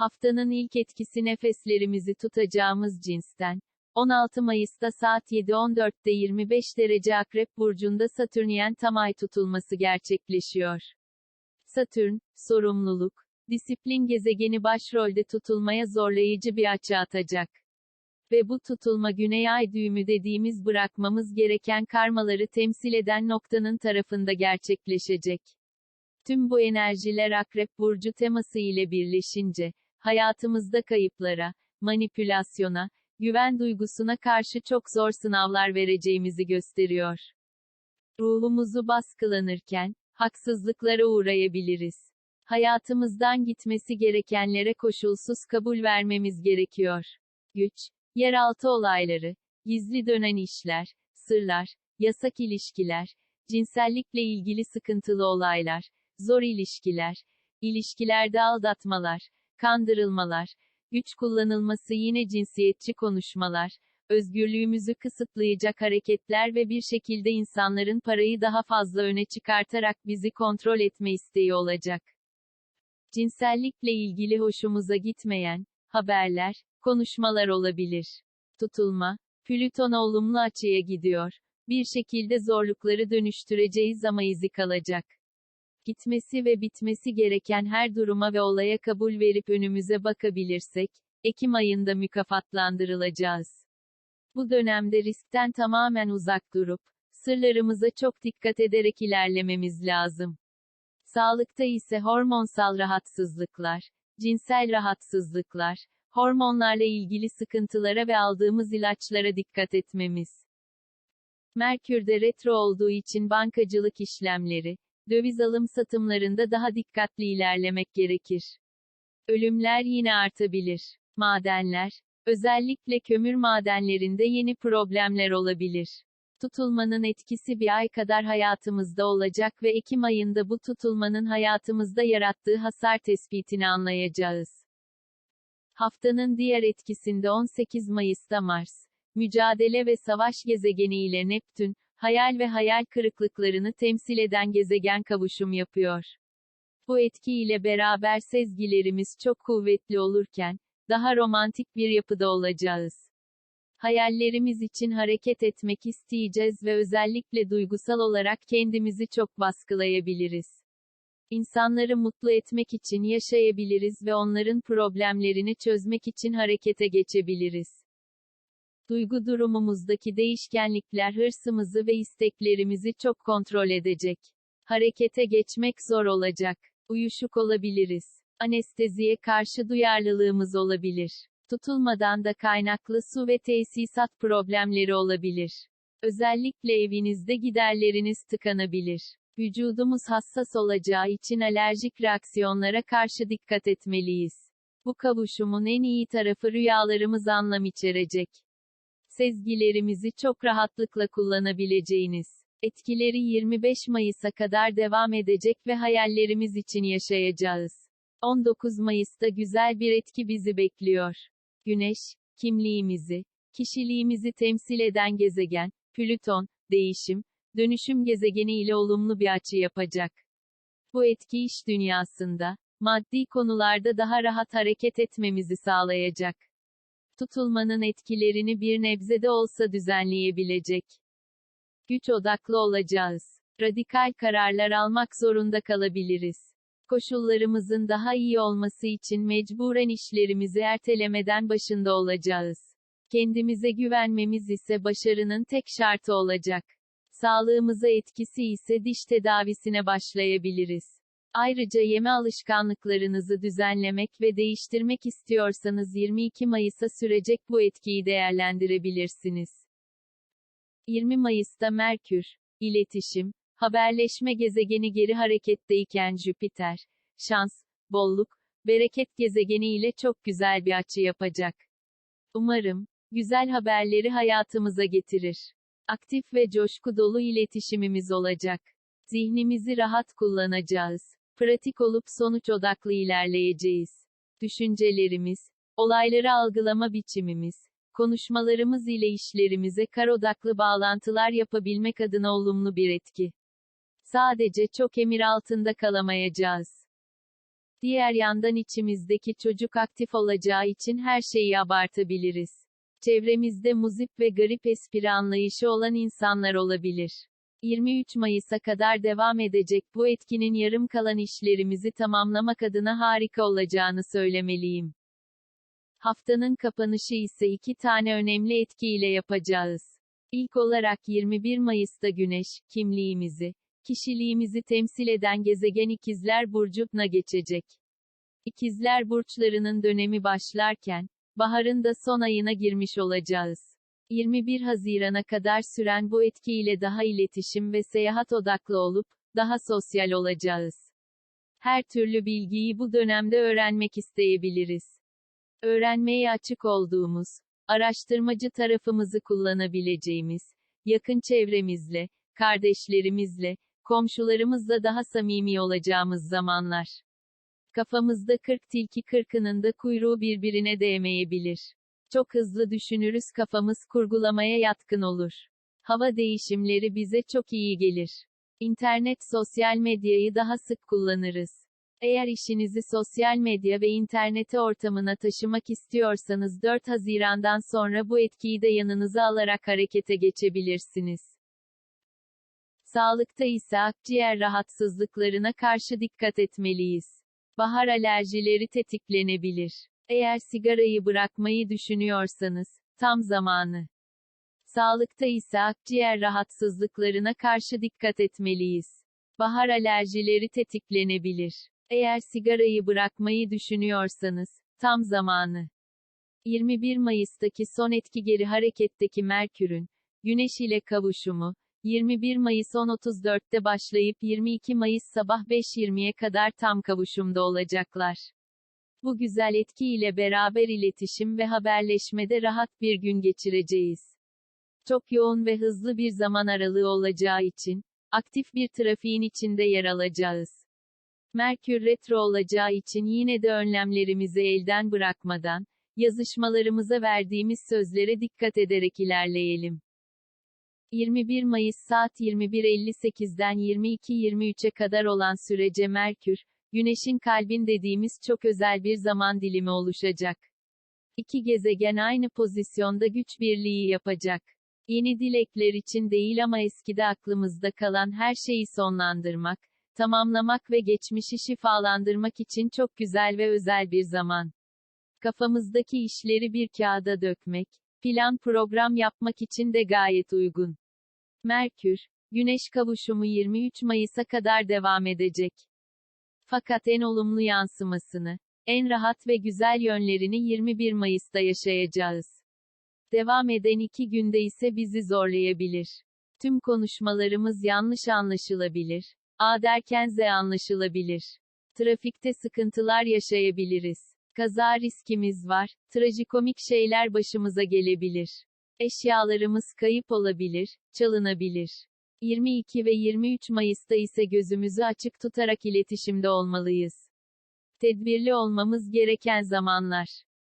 Haftanın ilk etkisi nefeslerimizi tutacağımız cinsten. 16 Mayıs'ta saat 7.14'te 25 derece Akrep Burcu'nda Satürnyen tam ay tutulması gerçekleşiyor. Satürn, sorumluluk, disiplin gezegeni başrolde tutulmaya zorlayıcı bir açı atacak. Ve bu tutulma güney ay düğümü dediğimiz bırakmamız gereken karmaları temsil eden noktanın tarafında gerçekleşecek. Tüm bu enerjiler Akrep Burcu teması ile birleşince, hayatımızda kayıplara, manipülasyona, güven duygusuna karşı çok zor sınavlar vereceğimizi gösteriyor. Ruhumuzu baskılanırken, haksızlıklara uğrayabiliriz. Hayatımızdan gitmesi gerekenlere koşulsuz kabul vermemiz gerekiyor. Güç, yeraltı olayları, gizli dönen işler, sırlar, yasak ilişkiler, cinsellikle ilgili sıkıntılı olaylar, zor ilişkiler, ilişkilerde aldatmalar, kandırılmalar, güç kullanılması yine cinsiyetçi konuşmalar, özgürlüğümüzü kısıtlayacak hareketler ve bir şekilde insanların parayı daha fazla öne çıkartarak bizi kontrol etme isteği olacak. Cinsellikle ilgili hoşumuza gitmeyen haberler, konuşmalar olabilir. Tutulma, Plüton olumlu açıya gidiyor. Bir şekilde zorlukları dönüştüreceğiz ama izi kalacak. Gitmesi ve bitmesi gereken her duruma ve olaya kabul verip önümüze bakabilirsek, Ekim ayında mükafatlandırılacağız. Bu dönemde riskten tamamen uzak durup, sırlarımıza çok dikkat ederek ilerlememiz lazım. Sağlıkta ise hormonsal rahatsızlıklar, cinsel rahatsızlıklar, hormonlarla ilgili sıkıntılara ve aldığımız ilaçlara dikkat etmemiz. Merkürde retro olduğu için bankacılık işlemleri, döviz alım satımlarında daha dikkatli ilerlemek gerekir. Ölümler yine artabilir. Madenler, özellikle kömür madenlerinde yeni problemler olabilir. Tutulmanın etkisi bir ay kadar hayatımızda olacak ve Ekim ayında bu tutulmanın hayatımızda yarattığı hasar tespitini anlayacağız. Haftanın diğer etkisinde 18 Mayıs'ta Mars, mücadele ve savaş gezegeni ile Neptün, hayal ve hayal kırıklıklarını temsil eden gezegen kavuşum yapıyor. Bu etki ile beraber sezgilerimiz çok kuvvetli olurken, daha romantik bir yapıda olacağız. Hayallerimiz için hareket etmek isteyeceğiz ve özellikle duygusal olarak kendimizi çok baskılayabiliriz. İnsanları mutlu etmek için yaşayabiliriz ve onların problemlerini çözmek için harekete geçebiliriz. Duygu durumumuzdaki değişkenlikler hırsımızı ve isteklerimizi çok kontrol edecek. Harekete geçmek zor olacak. Uyuşuk olabiliriz. Anesteziye karşı duyarlılığımız olabilir. Tutulmadan da kaynaklı su ve tesisat problemleri olabilir. Özellikle evinizde giderleriniz tıkanabilir. Vücudumuz hassas olacağı için alerjik reaksiyonlara karşı dikkat etmeliyiz. Bu kavuşumun en iyi tarafı rüyalarımız anlam içerecek. Sezgilerimizi çok rahatlıkla kullanabileceğiniz. Etkileri 25 Mayıs'a kadar devam edecek ve hayallerimiz için yaşayacağız. 19 Mayıs'ta güzel bir etki bizi bekliyor. Güneş, kimliğimizi, kişiliğimizi temsil eden gezegen, Plüton, değişim, dönüşüm gezegeni ile olumlu bir açı yapacak. Bu etki iş dünyasında, maddi konularda daha rahat hareket etmemizi sağlayacak. Tutulmanın etkilerini bir nebze de olsa düzenleyebilecek. Güç odaklı olacağız. Radikal kararlar almak zorunda kalabiliriz. Koşullarımızın daha iyi olması için mecburen işlerimizi ertelemeden başında olacağız. Kendimize güvenmemiz ise başarının tek şartı olacak. Sağlığımıza etkisi ise diş tedavisine başlayabiliriz. Ayrıca yeme alışkanlıklarınızı düzenlemek ve değiştirmek istiyorsanız 22 Mayıs'a sürecek bu etkiyi değerlendirebilirsiniz. 20 Mayıs'ta Merkür, iletişim, haberleşme gezegeni geri hareketteyken Jüpiter, şans, bolluk, bereket gezegeni ile çok güzel bir açı yapacak. Umarım, güzel haberleri hayatımıza getirir. Aktif ve coşku dolu iletişimimiz olacak. Zihnimizi rahat kullanacağız. Pratik olup sonuç odaklı ilerleyeceğiz. Düşüncelerimiz, olayları algılama biçimimiz, konuşmalarımız ile işlerimize kar odaklı bağlantılar yapabilmek adına olumlu bir etki. Sadece çok emir altında kalamayacağız. Diğer yandan içimizdeki çocuk aktif olacağı için her şeyi abartabiliriz. Çevremizde muzip ve garip espri anlayışı olan insanlar olabilir. 23 Mayıs'a kadar devam edecek bu etkinin yarım kalan işlerimizi tamamlamak adına harika olacağını söylemeliyim. Haftanın kapanışı ise iki tane önemli etki ile yapacağız. İlk olarak 21 Mayıs'ta Güneş, kimliğimizi, kişiliğimizi temsil eden gezegen İkizler Burcu'na geçecek. İkizler burçlarının dönemi başlarken, baharın da son ayına girmiş olacağız. 21 Haziran'a kadar süren bu etki ile daha iletişim ve seyahat odaklı olup, daha sosyal olacağız. Her türlü bilgiyi bu dönemde öğrenmek isteyebiliriz. Öğrenmeye açık olduğumuz, araştırmacı tarafımızı kullanabileceğimiz, yakın çevremizle, kardeşlerimizle, komşularımızla daha samimi olacağımız zamanlar. Kafamızda 40 tilki kırkının da kuyruğu birbirine değmeyebilir. Çok hızlı düşünürüz kafamız kurgulamaya yatkın olur. Hava değişimleri bize çok iyi gelir. İnternet sosyal medyayı daha sık kullanırız. Eğer işinizi sosyal medya ve internete ortamına taşımak istiyorsanız 4 Haziran'dan sonra bu etkiyi de yanınıza alarak harekete geçebilirsiniz. Sağlıkta ise akciğer rahatsızlıklarına karşı dikkat etmeliyiz. Bahar alerjileri tetiklenebilir. Eğer sigarayı bırakmayı düşünüyorsanız, tam zamanı. Sağlıkta ise akciğer rahatsızlıklarına karşı dikkat etmeliyiz. Bahar alerjileri tetiklenebilir. Eğer sigarayı bırakmayı düşünüyorsanız, tam zamanı. 21 Mayıs'taki son etki geri hareketteki Merkür'ün, Güneş ile kavuşumu, 21 Mayıs 10.34'te başlayıp 22 Mayıs sabah 5.20'ye kadar tam kavuşumda olacaklar. Bu güzel etki ile beraber iletişim ve haberleşmede rahat bir gün geçireceğiz. Çok yoğun ve hızlı bir zaman aralığı olacağı için, aktif bir trafiğin içinde yer alacağız. Merkür retro olacağı için yine de önlemlerimizi elden bırakmadan, yazışmalarımıza verdiğimiz sözlere dikkat ederek ilerleyelim. 21 Mayıs saat 21.58'den 22.23'e kadar olan sürece Merkür, Güneşin kalbin dediğimiz çok özel bir zaman dilimi oluşacak. İki gezegen aynı pozisyonda güç birliği yapacak. Yeni dilekler için değil ama eskide aklımızda kalan her şeyi sonlandırmak, tamamlamak ve geçmişi şifalandırmak için çok güzel ve özel bir zaman. Kafamızdaki işleri bir kağıda dökmek, plan program yapmak için de gayet uygun. Merkür, Güneş kavuşumu 23 Mayıs'a kadar devam edecek. Fakat en olumlu yansımasını, en rahat ve güzel yönlerini 21 Mayıs'ta yaşayacağız. Devam eden iki günde ise bizi zorlayabilir. Tüm konuşmalarımız yanlış anlaşılabilir. A derken Z anlaşılabilir. Trafikte sıkıntılar yaşayabiliriz. Kaza riskimiz var. Trajikomik şeyler başımıza gelebilir. Eşyalarımız kayıp olabilir, çalınabilir. 22 ve 23 Mayıs'ta ise gözümüzü açık tutarak iletişimde olmalıyız. Tedbirli olmamız gereken zamanlar.